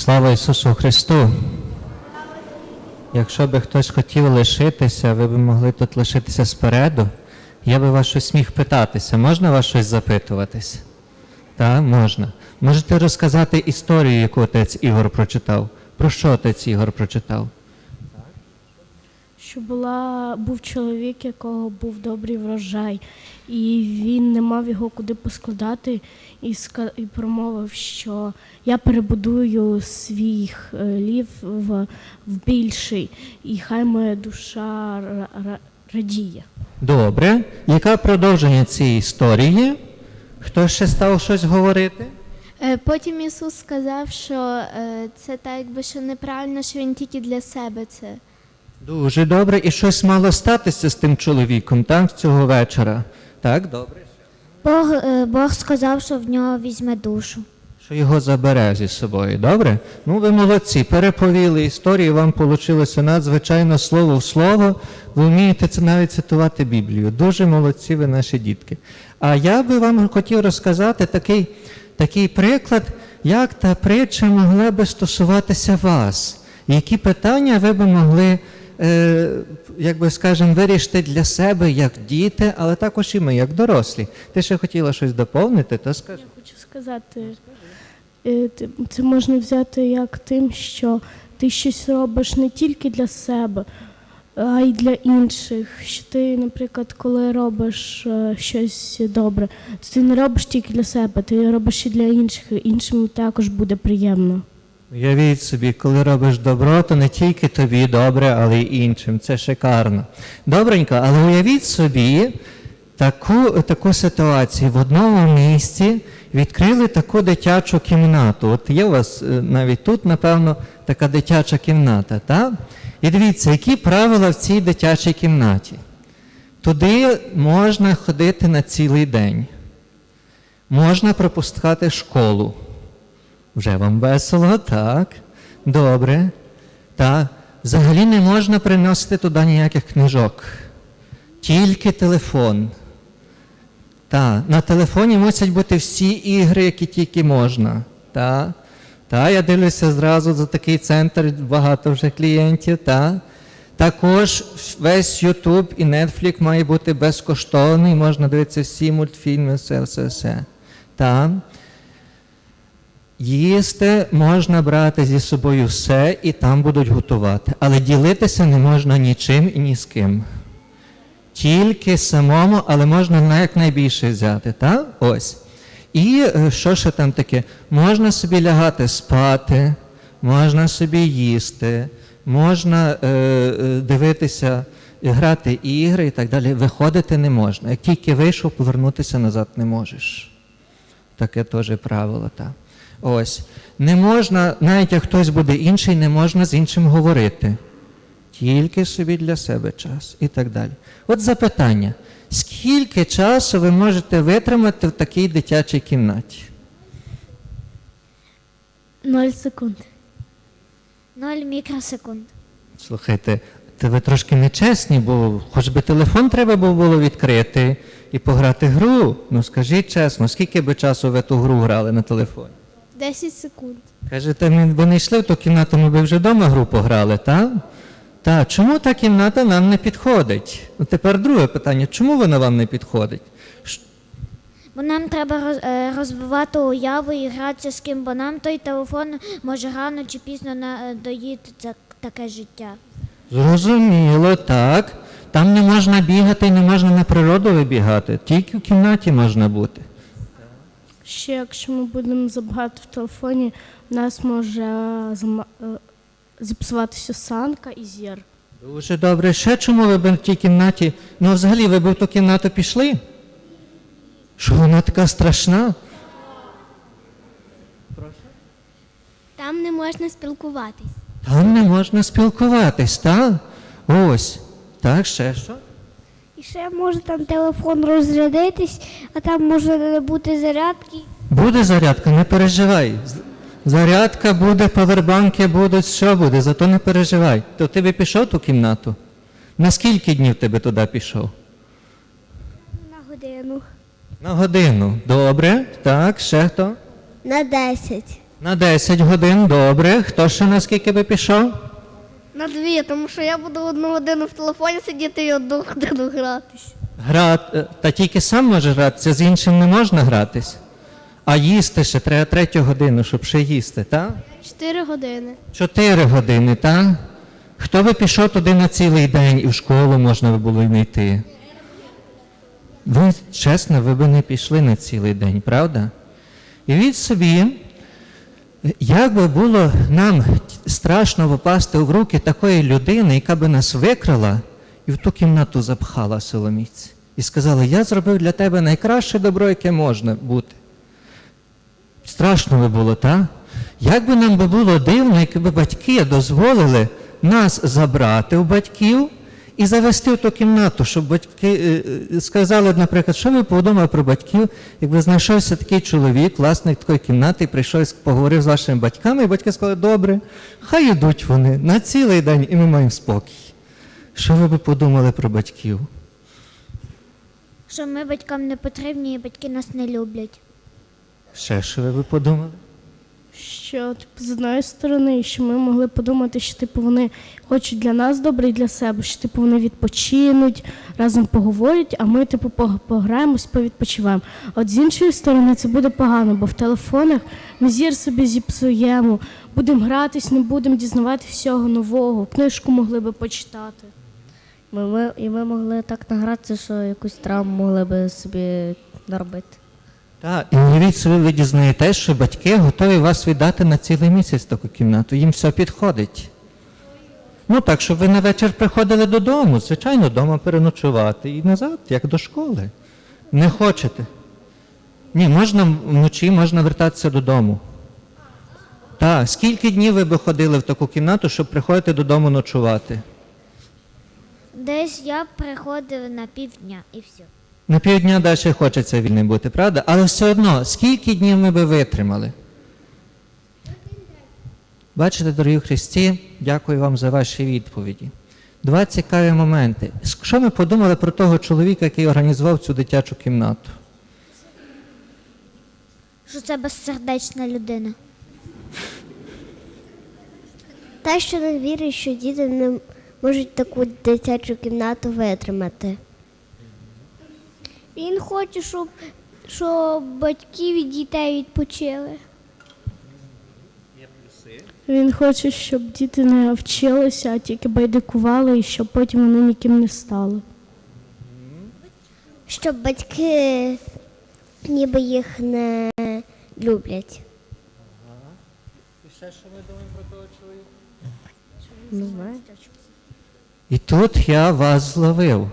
Слава Ісусу Христу! Якщо би хтось хотів лишитися, ви б могли тут лишитися спереду. Я би вас щось міг питатися. Можна вас щось запитуватись? Так, можна. Можете розказати історію, яку отець Ігор прочитав? Про що отець Ігор прочитав? Що була, був чоловік, якого був добрий врожай, і він не мав його куди поскладати, і, ска- і промовив, що я перебудую свій хлів в, в більший, і хай моя душа ра- ра- радіє. Добре. Яке продовження цієї історії? Хто ще став щось говорити? Е, Потім Ісус сказав, що е, це так, якби що неправильно, що він тільки для себе це. Дуже добре. І щось мало статися з тим чоловіком, так, цього вечора. Так, добре. Бог, е, Бог сказав, що в нього візьме душу. Що його забере зі собою, добре? Ну, ви молодці, переповіли історію, вам вийшло надзвичайно слово в слово. Ви вмієте це навіть цитувати Біблію. Дуже молодці ви наші дітки. А я би вам хотів розказати такий, такий приклад, як та притча могла би стосуватися вас. Які питання ви би могли, як би скажемо, вирішити для себе як діти, але також і ми, як дорослі. Ти ще хотіла щось доповнити, то скажи. Я хочу сказати, е, це можна взяти як тим, що ти щось робиш не тільки для себе, а й для інших. Що ти, наприклад, коли робиш е, щось добре, то ти не робиш тільки для себе, ти робиш і для інших, іншим також буде приємно. Уявіть собі, коли робиш добро, то не тільки тобі добре, але й іншим. Це шикарно. Добренько, але уявіть собі таку, таку ситуацію. В одному місці відкрили таку дитячу кімнату. От є у вас е, навіть тут, напевно, така дитяча кімната. Так? І дивіться, які правила в цій дитячій кімнаті. Туди можна ходити на цілий день. Можна пропускати школу. Вже вам весело, так? Добре. Так. Взагалі не можна приносити туди ніяких книжок. Тільки телефон. Так. На телефоні мусять бути всі ігри, які тільки можна. Так. Та, я дивлюся зразу за такий центр, багато вже клієнтів. Та. Також весь YouTube і Netflix має бути безкоштовний, можна дивитися всі мультфільми, все, все, все. Так. Їсти можна брати зі собою все і там будуть готувати, але ділитися не можна нічим і ні з ким. Тільки самому, але можна на якнайбільше взяти, так? Ось. І е, що ще там таке? Можна собі лягати спати, можна собі їсти, можна е, е, дивитися, грати ігри і так далі. Виходити не можна. Як тільки вийшов, повернутися назад не можеш. Таке теж правило, так. Ось. Не можна, навіть як хтось буде інший, не можна з іншим говорити. Тільки собі для себе час і так далі. От запитання: скільки часу ви можете витримати в такій дитячій кімнаті? Ноль секунд. Ноль мікросекунд. Слухайте, то ви трошки нечесні, бо хоч би телефон треба було відкрити і пограти гру. Ну скажіть чесно, скільки би часу ви ту гру грали на телефоні? 10 секунд. Кажете, ми не йшли в ту кімнату, ми б вже вдома гру пограли, так? Так, чому та кімната нам не підходить? Ну, тепер друге питання, чому вона вам не підходить? Бо нам треба роз- е, розвивати уяву і гратися з ким, бо нам той телефон може рано чи пізно надоїти це таке життя. Зрозуміло, так. Там не можна бігати не можна на природу вибігати, тільки в кімнаті можна бути. Ще якщо ми будемо забагато в телефоні, у нас може зма- е, зіпсуватися санка і зір. Дуже добре. Ще чому ви б в тій кімнаті? Ну, взагалі, ви б в ту кімнату пішли? Що вона така страшна? Там не можна спілкуватись. Там не можна спілкуватись, так? Ось. Так, ще що? І ще може там телефон розрядитись, а там може не бути зарядки. Буде зарядка, не переживай. Зарядка буде, павербанки будуть, що буде, зато не переживай. То ти би пішов ту кімнату? На скільки днів ти би туди пішов? На годину. На годину. Добре. Так, ще хто? На 10. На 10 годин, добре. Хто ще на скільки би пішов? На дві, тому що я буду одну годину в телефоні сидіти і одну годину гратись. Гра... е, Та тільки сам може гратися, з іншим не можна гратись. А їсти ще треба третю годину, щоб ще їсти, так? Чотири години. Чотири години, так? Хто би пішов туди на цілий день і в школу можна би було й не йти? Ви, чесно, ви би не пішли на цілий день, правда? І від собі, як би було нам страшно попасти в руки такої людини, яка би нас викрала і в ту кімнату запхала силоміць. І сказала, я зробив для тебе найкраще добро, яке можна бути. Страшно би було, так? Як би нам би було дивно, якби батьки дозволили нас забрати у батьків і завести в ту кімнату, щоб батьки е, е, сказали, наприклад, що ви подумали про батьків, якби знайшовся такий чоловік, власник такої кімнати, і прийшов і поговорив з вашими батьками, і батьки сказали, добре, хай йдуть вони на цілий день, і ми маємо спокій. Що ви би подумали про батьків? Що ми батькам не потрібні і батьки нас не люблять. Ще що ви би подумали? Що типу, з одної сторони, що ми могли подумати, що типу вони хочуть для нас добре і для себе, що типу вони відпочинуть, разом поговорять, а ми типу пог- пограємось, повідпочиваємо. От з іншої сторони, це буде погано, бо в телефонах ми зір собі зіпсуємо, будемо гратись, не будемо дізнавати всього нового. Книжку могли би почитати. Ми, ми, і ми могли так награтися, що якусь травму могли би собі наробити. Так, і уявіть собі, ви дізнаєтесь, що батьки готові вас віддати на цілий місяць таку кімнату, їм все підходить. Ну так, щоб ви на вечір приходили додому, звичайно, вдома переночувати і назад, як до школи. Не хочете? Ні, можна вночі, можна вертатися додому. Так, скільки днів ви би ходили в таку кімнату, щоб приходити додому ночувати? Десь я приходив на півдня і все. На півдня далі хочеться вільним бути, правда? Але все одно, скільки днів ми би витримали? Бачите, дорогі Христі, дякую вам за ваші відповіді. Два цікаві моменти. Що ми подумали про того чоловіка, який організував цю дитячу кімнату? Що це безсердечна людина. Те, що не вірить, що діти не можуть таку дитячу кімнату витримати. Він хоче, щоб, щоб батьки від дітей відпочили. Він хоче, щоб діти не вчилися, а тільки байдикували, і щоб потім вони ніким не стали. Щоб батьки ніби їх не люблять. Не знаю. І тут я вас зловив.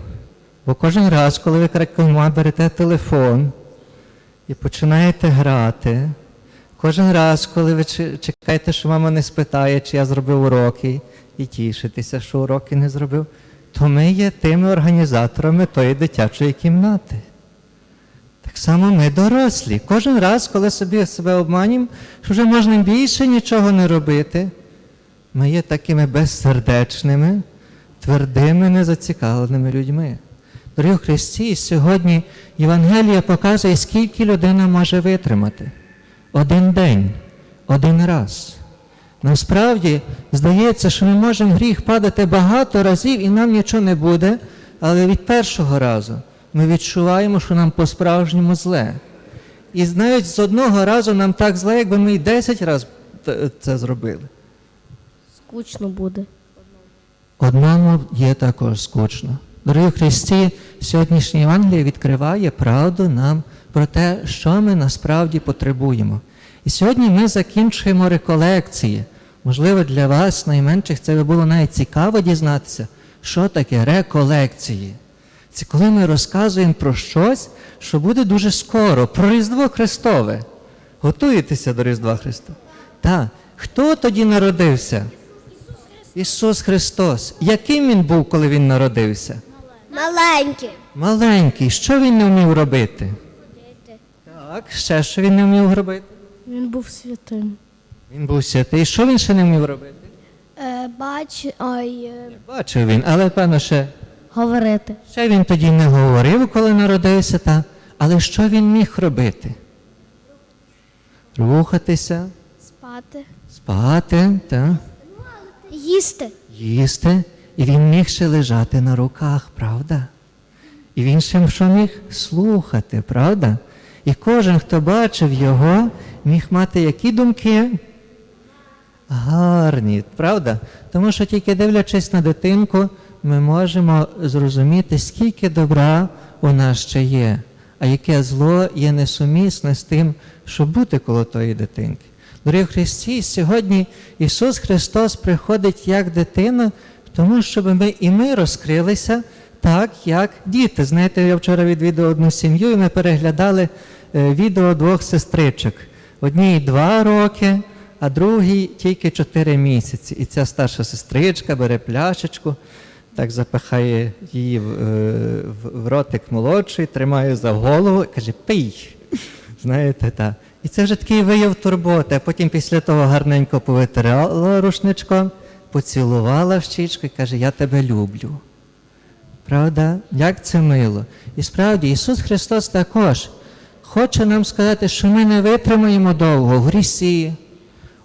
Бо кожен раз, коли ви крикома берете телефон і починаєте грати, кожен раз, коли ви чекаєте, що мама не спитає, чи я зробив уроки, і тішитеся, що уроки не зробив, то ми є тими організаторами тої дитячої кімнати. Так само ми дорослі. Кожен раз, коли собі себе обманюємо, що вже можна більше нічого не робити, ми є такими безсердечними, твердими, незацікавленими людьми. В Христі, сьогодні Євангелія показує, скільки людина може витримати. Один день, один раз. Насправді, здається, що ми можемо гріх падати багато разів і нам нічого не буде, але від першого разу ми відчуваємо, що нам по-справжньому зле. І навіть з одного разу нам так зле, якби ми й 10 разів це зробили. Скучно буде. Одному є також скучно. Дорогі Христі, сьогоднішнє Євангеліє відкриває правду нам про те, що ми насправді потребуємо. І сьогодні ми закінчуємо реколекції. Можливо, для вас, найменших, це би було навіть цікаво дізнатися, що таке реколекції. Це коли ми розказуємо про щось, що буде дуже скоро, про Різдво Христове. Готуєтеся до Різдва Христа? Так. Хто тоді народився? Ісус Христос. Яким він був, коли він народився? Маленькі. Маленький. Що він не вмів робити? Так, ще що він не вмів робити? Він був святим. Він був святий. Що він ще не вмів робити? Е, бач, ой, е, Бачив він, але певно ще, Говорити. ще він тоді не говорив, коли народився, та, але що він міг робити? Рухатися, Спати. Спати, так? Їсти. їсти, і він міг ще лежати на руках, правда? І він ще що міг слухати, правда? І кожен, хто бачив його, міг мати які думки? Гарні, правда? Тому що тільки дивлячись на дитинку, ми можемо зрозуміти, скільки добра у нас ще є, а яке зло є несумісне з тим, щоб бути коло тої дитинки. Дорогі Христі, сьогодні Ісус Христос приходить як дитина, тому щоб ми і ми розкрилися так, як діти. Знаєте, я вчора відвідав одну сім'ю, і ми переглядали е, відео двох сестричок. Одній два роки, а другій тільки чотири місяці. І ця старша сестричка бере пляшечку, так запихає її в, е, в, в ротик молодший, тримає за голову і каже: пий. Знаєте, так. І це вже такий вияв турботи, а потім після того гарненько повитирала рушничком, поцілувала в щічку і каже, я тебе люблю. Правда? Як це мило. І справді Ісус Христос також хоче нам сказати, що ми не витримаємо довго в грісі,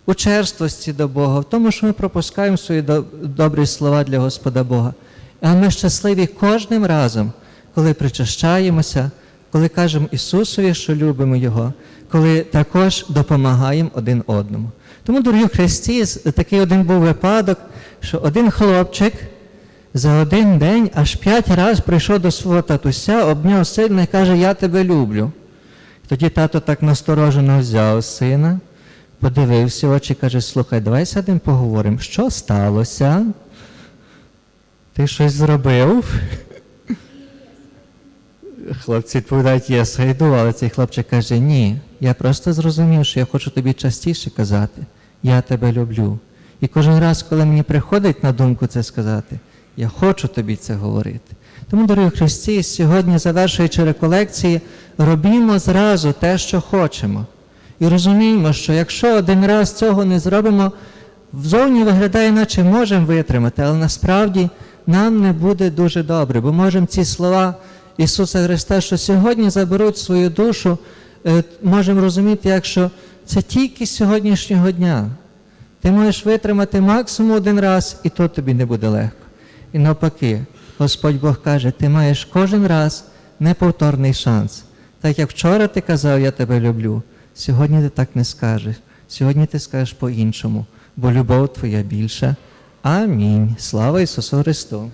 у черствості до Бога, в тому, що ми пропускаємо свої добрі слова для Господа Бога. А ми щасливі кожним разом, коли причащаємося, коли кажемо Ісусові, що любимо Його, коли також допомагаємо один одному. Тому, дорогі Христі, такий один був випадок, що один хлопчик за один день аж п'ять разів прийшов до свого татуся, обняв сильно і каже, я тебе люблю. Тоді тато так насторожено взяв сина, подивився в очі каже, слухай, давай сядемо поговоримо, що сталося? Ти щось зробив? Хлопці відповідають, я йду, але цей хлопчик каже, ні, я просто зрозумів, що я хочу тобі частіше казати, я тебе люблю. І кожен раз, коли мені приходить на думку це сказати, я хочу тобі це говорити. Тому, дорогі Христі, сьогодні, завершуючи реколекції, робімо зразу те, що хочемо. І розуміємо, що якщо один раз цього не зробимо, Взовні виглядає, наче можемо витримати, але насправді нам не буде дуже добре, бо можемо ці слова Ісуса Христа, що сьогодні заберуть свою душу, е, можемо розуміти, як що це тільки сьогоднішнього дня. Ти можеш витримати максимум один раз, і то тобі не буде легко. І навпаки, Господь Бог каже, ти маєш кожен раз неповторний шанс. Так як вчора ти казав, я тебе люблю, сьогодні ти так не скажеш. Сьогодні ти скажеш по-іншому, бо любов твоя більша. Амінь. Слава Ісусу Христу!